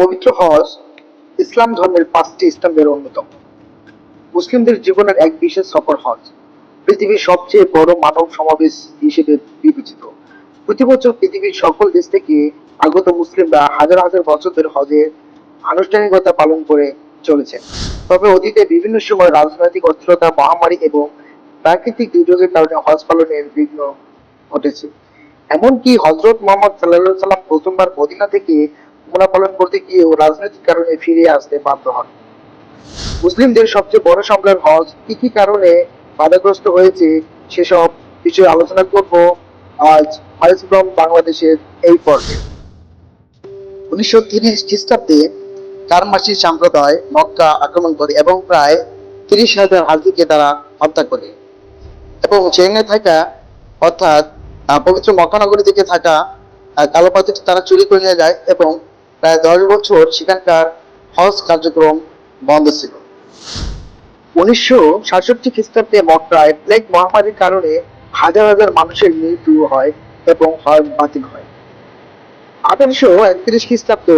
পবিত্র হজ ইসলাম ধর্মের পাঁচটি স্তম্ভের অন্যতম। মুসলিমদের জীবনের এক বিশেষ সফর হজ। পৃথিবীর সবচেয়ে বড় মানব সমাবেশ হিসেবে বিবেচিত। প্রতি বছর পৃথিবীর সকল দেশ থেকে আগত মুসলিমরা হাজার হাজার বছর ধরে হজের আনুষ্ঠানিকতা পালন করে চলেছেন। তবে অতীতে বিভিন্ন সময় রাজনৈতিক অস্থিরতা, মহামারী এবং প্রাকৃতিক দুর্যোগের কারণে হজ পালনের বিঘ্ন ঘটেছে। এমনকি হজরত মোহাম্মদ সাল্লাহ সাল্লাম প্রথমবার মদিনা থেকে উমরা পালন করতে গিয়েও রাজনৈতিক কারণে ফিরে আসতে বাধ্য হন। মুসলিমদের সবচেয়ে বড় সম্মেলন হজ। কি কি কারণে বাধাগ্রস্ত হয়েছে সেসব বিষয়ে আলোচনা করব আজ হজব্রম বাংলাদেশের এই পর্বে। উনিশশো তিরিশ খ্রিস্টাব্দে কারমাসি সম্প্রদায় মক্কা আক্রমণ করে এবং প্রায় তিরিশ হাজার হাজিকে তারা হত্যা করে এবং সেখানে থাকা, অর্থাৎ পবিত্র মক্কানগরী থেকে থাকা কালো পাথরটি তারা চুরি করে নিয়ে যায় এবং প্রায় দশ বছর সেখানকার হজ কার্যক্রম বন্ধ ছিল। উনিশশো সাতষট্টি খ্রিস্টাব্দে মক্কায় প্লেগ মহামারীর কারণে হাজার হাজার মানুষের মৃত্যু হয় এবং হজ বাতিল হয়। আঠারোশো একত্রিশ খ্রিস্টাব্দ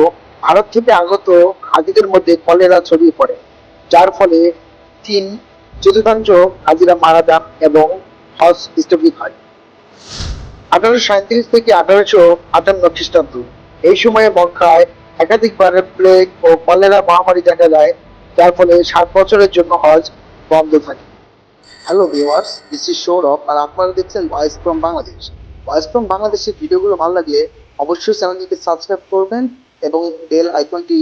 ভারত থেকে আগত হাজিদের মধ্যে কলেরা ছড়িয়ে পড়ে, যার ফলে তিন চতুর্থাংশ হাজিরা মারা যান এবং হজ স্থগিত হয়। আঠারোশো সাঁত্রিশ থেকে আঠারোশো আটান্ন খ্রিস্টাব্দ এই সময়ে মক্কায় একাধিকবার প্লেগ ও কলেরা মহামারী দেখা যায় যার ফলে সাত বছরের জন্য হজ বন্ধ থাকে। Hello viewers this is Sourav আর আপনারা দেখছেন voice from Bangladesh voice from বাংলাদেশের ভিডিওগুলো ভালো লাগলে অবশ্যই চ্যানেলটিকে সাবস্ক্রাইব করবেন এবং বেল আইকনটি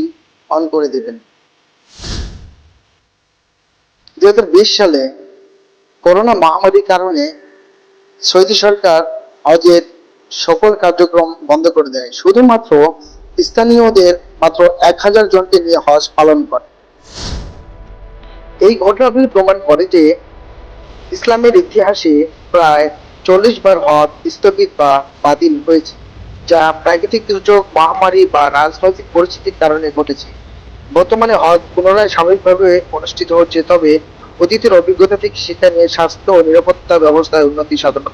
অন করে দেবেন। দু হাজার বিশ সালে করোনা মহামারীর কারণে সৌদি সরকার হজের সকল কার্যক্রম বন্ধ করে দেয়। শুধুমাত্র স্থানীয়দের মাত্র এক হাজার জনকে নিয়ে হজ পালন করে। এই ঘটনাগুলি প্রমাণ করে যে ইসলামের ইতিহাসে প্রায় চল্লিশ বার হজ স্থগিত বা বাতিল হয়েছে, যা প্রাকৃতিক দুর্যোগ, মহামারী বা রাজনৈতিক পরিস্থিতির কারণে ঘটেছে। বর্তমানে হজ পুনরায় স্বাভাবিকভাবে অনুষ্ঠিত হচ্ছে, তবে অতীতের অভিজ্ঞতা থেকে সেখানে স্বাস্থ্য ও নিরাপত্তা ব্যবস্থায় উন্নতি সাধন